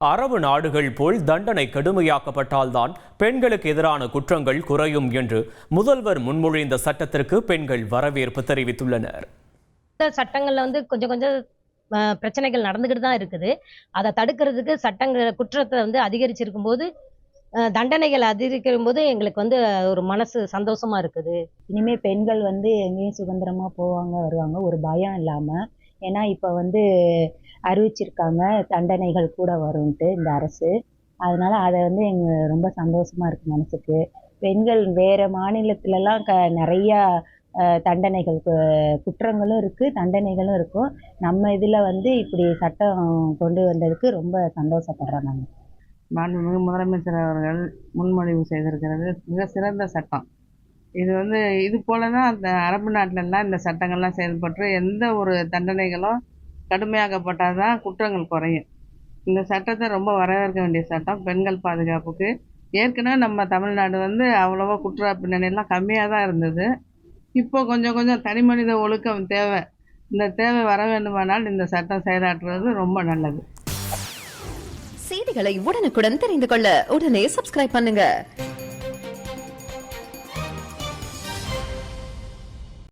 அரபு நாடுகள் போல் தண்டனை கடுமையாக்கப்பட்டால்தான் பெண்களுக்கு எதிரான குற்றங்கள் குறையும் என்று முதல்வர் முன்மொழிந்த சட்டத்திற்கு பெண்கள் வரவேற்பு தெரிவித்துள்ளனர். இந்த சட்டங்கள்ல வந்து கொஞ்சம் கொஞ்சம் பிரச்சனைகள் நடந்துகிட்டு தான் இருக்குது. அதை தடுக்கிறதுக்கு சட்டங்கள் குற்றத்தை வந்து அதிகரிச்சிருக்கும் போது தண்டனைகள் அதிகரிக்கும் போது எங்களுக்கு வந்து ஒரு மனசு சந்தோஷமா இருக்குது. இனிமே பெண்கள் வந்து எங்கேயும் சுதந்திரமா போவாங்க வருவாங்க ஒரு பயம் இல்லாம ஏன்னா இப்போ வந்து அறிவிச்சிருக்காங்க தண்டனைகள் கூட வரும்ட்டு இந்த அரசு. அதனால அதை வந்து எங்க ரொம்ப சந்தோஷமா இருக்கு மனசுக்கு. பெண்கள் வேற மாநிலத்திலலாம் க நிறையா தண்டனைகள் கு- குற்றங்களும் இருக்கு தண்டனைகளும் இருக்கும் நம்ம இதில் வந்து இப்படி சட்டம் கொண்டு வந்ததுக்கு ரொம்ப சந்தோஷப்படுறோம் நாங்கள் மாண்புமிகு முதலமைச்சர் அவர்கள் முன்மொழிவு செய்திருக்கிறது மிக சிறந்த சட்டம். இது வந்து இது போல தான் அந்த அரபு நாட்டிலெல்லாம் இந்த சட்டங்கள்லாம் செயல்பட்டு எந்த ஒரு தண்டனைகளும் கடுமையாக்கப்பட்டால் தான் குற்றங்கள் குறையும். இந்த சட்டத்தை ரொம்ப வரவேற்க வேண்டிய சட்டம் பெண்கள் பாதுகாப்புக்கு. ஏற்கனவே நம்ம தமிழ்நாடு வந்து அவ்வளோவா குற்ற பின்னணியெல்லாம் கம்மியாக தான் இருந்தது. இப்போ கொஞ்சம் கொஞ்சம் தனி மனித ஒழுக்கம் தேவை. இந்த தேவை வர வேண்டுமானால் இந்த சட்டம் செயலாற்றுவது ரொம்ப நல்லது. செய்திகளை உடனுக்குடன் தெரிந்து கொள்ள உடனே சப்ஸ்கிரைப் பண்ணுங்க.